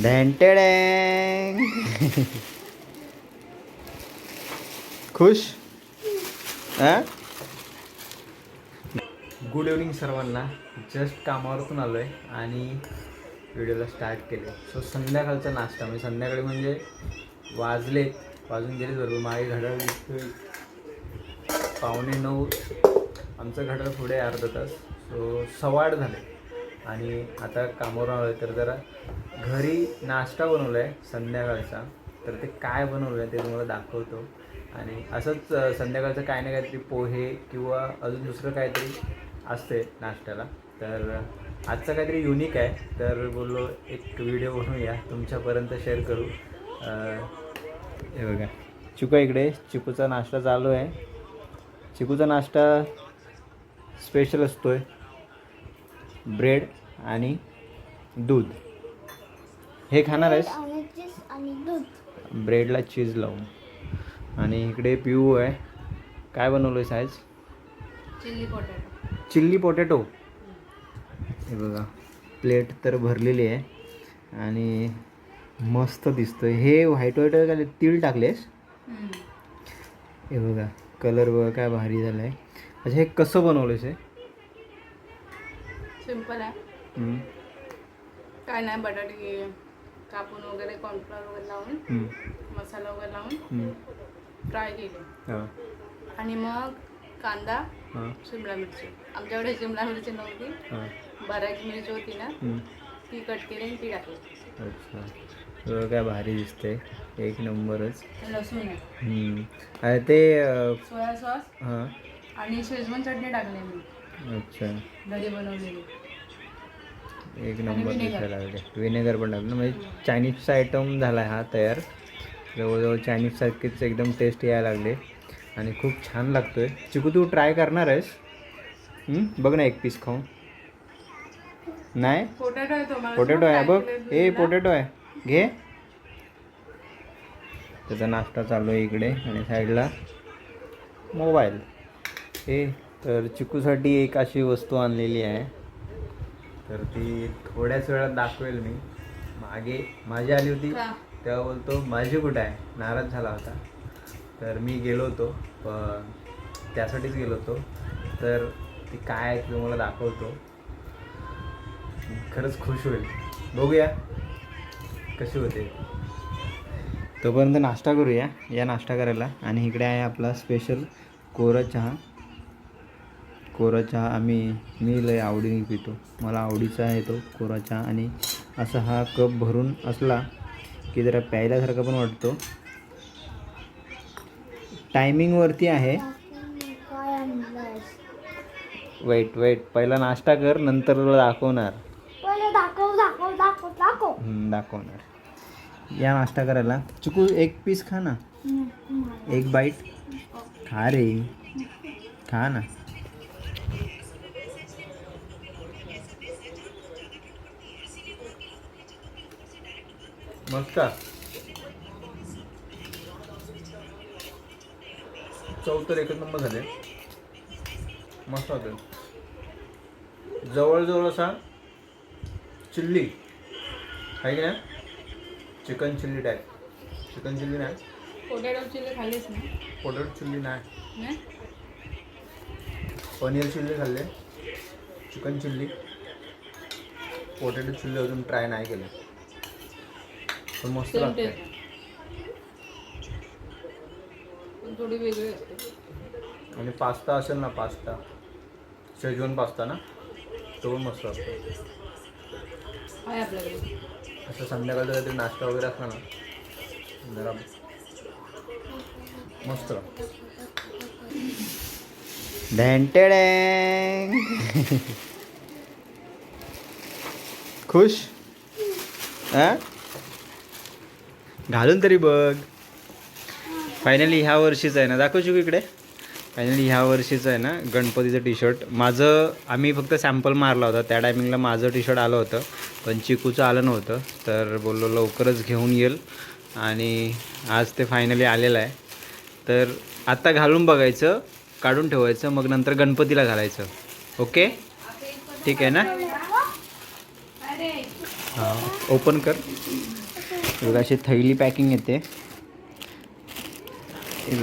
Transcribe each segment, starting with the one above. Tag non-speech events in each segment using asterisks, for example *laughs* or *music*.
ढेंटेडेंग खुश? Good evening सर्वांना. Just कामावरतून आलो आहे आणि व्हिडिओला स्टार्ट केले सो संध्याकाळचा नाश्ता. म्हणजे संध्याकाळी म्हणजे वाजले वाजून गेले बरोबर मागे घड्याळ दिसतोय. पावणे नऊ. आमचं घड्याळ पुढे अर्धा तास. सो सवाड झाले आणि आता कामावर आलो आहे तर जरा घरी नाश्ता बनवला आहे संध्याकाळचा. तर ते काय बनवलं आहे ते तुम्हाला दाखवतो. आणि असंच संध्याकाळचं काय ना काहीतरी पोहे किंवा अजून दुसरं काहीतरी असते नाश्त्याला. तर आजचं काहीतरी युनिक आहे. तर बोललो एक व्हिडिओ बनवूया. तुमच्यापर्यंत शेअर करू. हे बघा. चिकू इकडे. चिकूचा नाश्ता चालू आहे. चिकूचा नाश्ता स्पेशल असतो आहे ब्रेड आणि दूध. हे खाणार आहेस? आणि चीज आणि दूध. ब्रेडला चीज लावून. आणि इकडे पिऊ आहे. काय बनवलं आहे size chilli potato. Chilli potato. हे बघा प्लेट तर भरलेली आहे. आणि मस्त दिसतोय. हे व्हाईट व्हाईट काय तीळ टाकलेस? हे बघा कलर बघा काय भारी झाला आहे अच्छा हे कसं बनवलंस हे? सिंपल आहे. हम्म, काय नाही बटाटे कापून वगैरे कॉर्नफ्लॉवर वगैरे लावून मसाला वगैरे लावून. फ्राय केले. आणि मग कांदा शिमला मिरची. आमच्याकडे शिमला मिरची नव्हती. बऱ्याच मिरची होती ना. ती कट केली आणि ती टाकली. अच्छा. काय भारी दिसतंय. एक नंबरच. लसूण. ते सोया सॉस हां. आणि शेजवान चटणी टाकली मी. अच्छा. घरी बनवलेली. एक नंबर. दिसायला लागले. विनेगर पण टाकलं म्हणजे चायनीजचा आयटम झाला आहे हा तयार. जवळजवळ चायनीजसारखेच एकदम टेस्ट यायला लागले. आणि खूप छान लागतोय. चिकू तू ट्राय करणार आहेस? हं? बघ ना एक पीस खाऊन. नाही? पोटॅटो आहे तो मला. पोटॅटो आहे. बघ. दिलेला. पोटॅटो आहे. घे. त्याचा नाश्ता चालू आहे इकडे आणि साईडला. मोबाईल हे तर चिकूसाठी एक अशी वस्तू आणलेली आहे. तर ती थोड्याच वेळात दाखवेल मी. मागे माझी आली होती? तेव्हा बोलतो माझी कुठं आहे? नाराज झाला होता. तर मी गेलो होतो. पण त्यासाठीच गेलो होतो. तर ती काय आहे ते तुम्हाला दाखवतो. खरंच खुश होईल. बघूया. कशी होते. तोपर्यंत नाश्ता करूया. या नाश्ता करायला. आणि इकडे आहे आपला स्पेशल कोरा चहा. कोरा चहा आम्ही मी लय आवडीने पितो. मला आवडीचा आहे तो कोरा चहा आणि असा हा कप भरून असला की जरा प्यायल्यासारखा पण वाटतो. टायमिंगवरती आहे. वेट वेट पहिला नाश्ता कर नंतर तुला दाखवणार. दाखवणार. या नाश्ता करायला. चिकू एक पीस खा ना. एक बाईट खा रे. खा ना. मस्त. चव तर एकच नंबर झाले. मस्त होते. जवळजवळ असा चिल्ली. आहे की नाही? Chicken chilli type chicken chilli नाही. पोटॅटो चिल्ली खाल्लीच ना पोटॅटो चिल्ली नाही. नाही? पनीर चिल्ली खाल्ले. Chicken chilli. पोटॅटो चिल्ली अजून ट्राय नाही केलं. पण मस्त लागते थोडी वेगळी असते. आणि पास्ता असेल ना पास्ता शेजवान पास्ता ना तो पण मस्त असतो आहे आपल्याकडे. असं संध्याकाळचा काहीतरी नाश्ता वगैरे असला ना जरा मस्त खुश? हा? घालून तरी बघ. फायनली ह्या वर्षीचं आहे ना दाखव शिकू इकडे? फायनली ह्या वर्षीचं आहे ना गणपतीचं टी शर्ट माझं आम्ही फक्त सॅम्पल मारला होता. त्या टायमिंगला माझं टी शर्ट आलं होतं. पण चिकूचं आलं नव्हतं. तर बोललो लवकरच घेऊन येईल. आणि आज ते फायनली आलेलं आहे. तर आत्ता घालून बघायचं काढून ठेवायचं मग नंतर गणपतीला घालायचं. ओके ठीक आहे ना? हां ओपन कर. बघा अशी थैली पॅकिंग येते.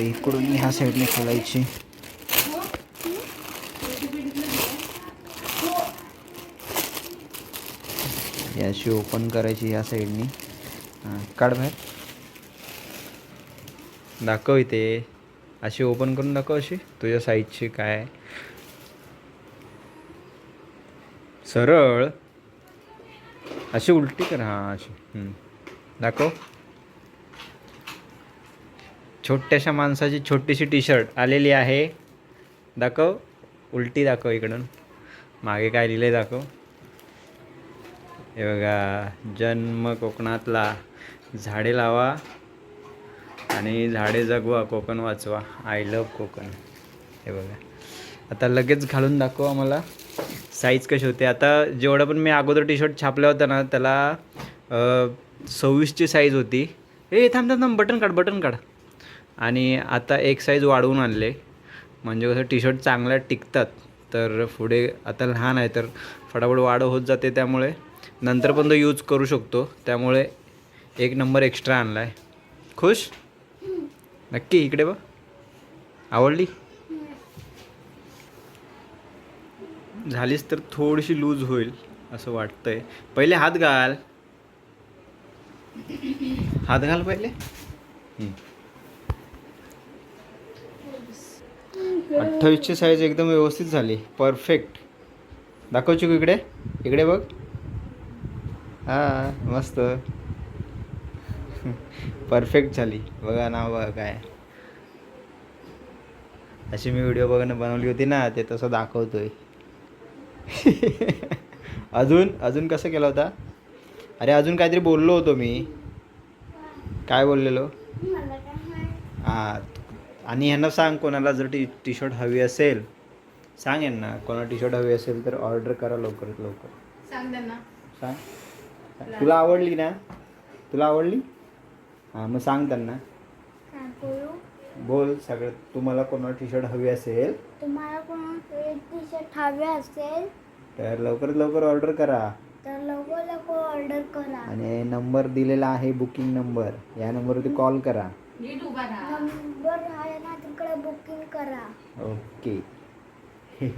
इकडून ह्या साईडने खोलायची. याशी अशी ओपन करायची ह्या साईडनी हां काढ बाहेर. दाखव इथे. अशी ओपन करून दाखव अशी तुझ्या साईजची काय. सरळ. अशी उलटी कर हां अशी. हम्म. दाखव. छोट्याशा माणसाची छोटीशी टी शर्ट आलेली आहे. दाखव. उलटी दाखव इकडून. मागे काय लिहिलंय दाखव. हे बघा जन्म कोकणातला. झाडे लावा आणि झाडे जगवा कोकण वाचवा. I love Konkan. हे बघा. आता लगेच घालून दाखव आम्हाला साईज कशी होते. आता जेवढं पण मी अगोदर टी शर्ट छापला होता ना त्याला सव्वीसची साईज होती. ए थांब थांब थांब बटन काढ बटन काढ. आणि आता एक साईज वाढवून आणले. म्हणजे कसं टी शर्ट चांगल्या टिकतात. तर पुढे आता लहान आहे तर फटाफट वाढ होत जाते त्यामुळे. नंतर पण तो यूज करू शकतो. त्यामुळे एक नंबर एक्स्ट्रा आणला आहे खुश? नक्की इकडे बघ. आवडली? झालीच तर थोडीशी लूज होईल असं वाटतंय. पहिले हात घाल. हात घाल पहिले. अठ्ठावीसची साईज एकदम व्यवस्थित झाली. परफेक्ट दाखव चिकू इकडे. इकडे बघ. हा मस्त. परफेक्ट झाली. बघा ना बघा काय. अशी मी व्हिडिओ बघणं बनवली होती ना ते तसं दाखवतोय. *laughs* अजून अजून कसं केलं होता? अरे अजून काहीतरी बोललो होतो मी. काय बोललेलो? मला काय माहीत. हां आणि ह्यांना सांग कोणाला जर टी टी शर्ट हवी असेल. सांग यांना कोणाला टी शर्ट हवी असेल तर ऑर्डर करा लवकरात लवकर. सांग त्यांना. सांग. तुला आवडली ना? तुला आवडली? हां मग सांग त्यांना. बोलू सगळं. तुम्हाला कोणाला टी शर्ट हवी असेल? तुम्हाला कोण टी शर्ट हवे असेल? तर लवकरात लवकर ऑर्डर करा. तर लवकर लवकर ऑर्डर करा. आणि नंबर दिलेला आहे बुकिंग नंबर या नंबरवरती कॉल करा. नीट उभा राहा. नंबर आहे ना तिकडे बुकिंग करा. ओके *laughs*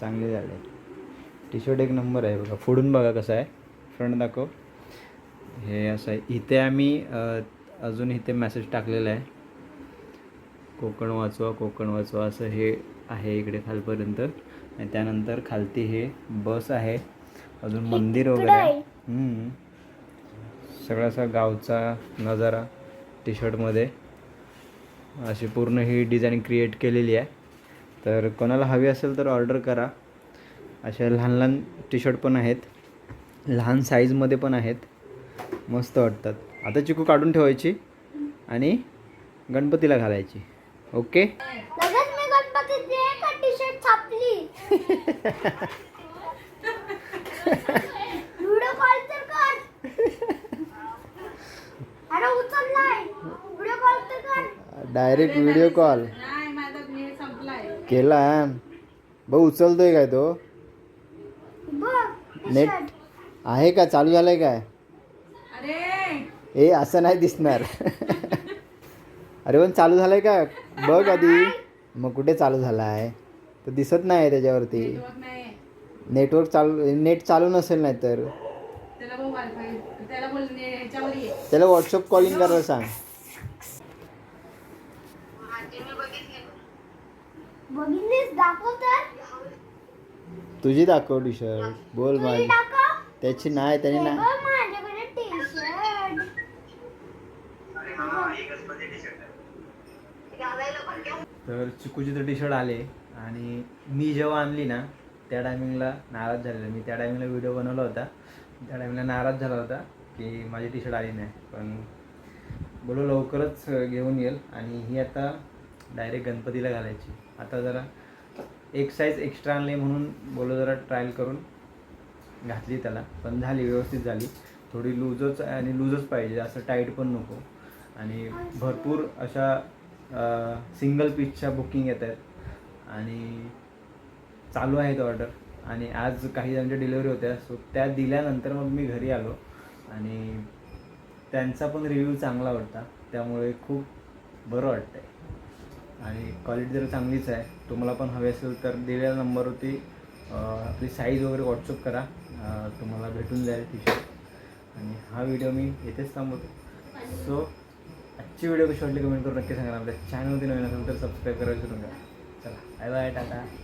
चांगले झाले. टी शर्ट एक नंबर आहे बघा. फोडून बघा कसं आहे. फ्रंट दाखव. हे असं आहे. इथे आम्ही अजून इथे मेसेज टाकलेला आहे. कोकण वाचवा कोकण वाचवा असं हे आहे इकडे खालपर्यंत. आणि त्यानंतर खालती हे बस आहे. अजून मंदिर वगैरे. सगळा असा गावचा नजारा टी शर्टमध्ये अशी पूर्ण ही डिझाईन क्रिएट केलेली आहे. तर कोणाला हवी असेल तर ऑर्डर करा. अशा लहान लहान टी शर्ट पण आहेत. लहान साईजमध्ये पण आहेत. मस्त वाटतात. आता चिकू काढून ठेवायची आणि गणपतीला घालायची. ओके लगेच मी गणपतीची एक टी शर्ट छापली व्हिडिओ कॉल तर कर. अरे उचललाय. व्हिडिओ कॉल तर कर. डायरेक्ट व्हिडिओ कॉल नाही माझा नेट संपलाय. केला भाऊ उचलतोय काय तो? बघ नेट आहे का? चालू झालंय काय? अरे! ए असं नाही दिसणार. अरे पण चालू झालंय का? बघ आधी. मग कुठे चालू झाला आहे तर दिसत नाही त्याच्यावरती. नेटवर्क नाही नेटवर्क चालू नेट चालू नसेल नाही तर त्याला बोल वायफाय त्याला बोल ने- याच्यावर ये. त्याला व्हॉट्सअप कॉलिंग करायला सांग. बघितलीस? दाखव तर. तुझी दाखव टी शर्ट बोल तुझी माझी दाखव. त्याची नाही त्याने हे नाही. बघ माझ्याकडे टी शर्ट तर चिकूची तर टी शर्ट आले. आणि मी जेव्हा आणली ना त्या टायमिंगला नाराज झालेला. मी त्या टायमिंगला व्हिडिओ बनवला होता. त्या टायमिंगला नाराज झाला होता की माझी टी शर्ट आली नाही. पण बोलो लवकरच घेऊन येईल. आणि ही आता डायरेक्ट गणपतीला घालायची. आता जरा एक साईज एक्स्ट्रा आणली म्हणून बोलो जरा ट्रायल करून घातली त्याला. पण झाली व्यवस्थित झाली. थोडी लूजच आणि लूजच पाहिजे असं टाईट पण नको. आणि भरपूर अशा सिंगल पीसच्या बुकिंग येत आहेत. आणि चालू आहेत ऑर्डर आणि आज काही जणांच्या डिलेवरी होत्या. सो त्या दिल्यानंतर मग मी घरी आलो. आणि त्यांचा पण रिव्ह्यू चांगला होता. त्यामुळे खूप बरं वाटतं आहे आणि क्वालिटी जर चांगलीच आहे. तुम्हाला पण हवे असेल तर दिलेल्या नंबरवरती आपली साईज वगैरे व्हॉट्सअप करा. तुम्हाला भेटून जाईल टी शर्ट आणि हा व्हिडिओ मी येथेच थांबवतो. सो आजची व्हिडिओ कशी वाटली कमेंट करून नक्की सांगा. आपल्या चॅनलवरती नवीन असेल तर सबस्क्राईब करायला विसरू नका. Bye bye tata.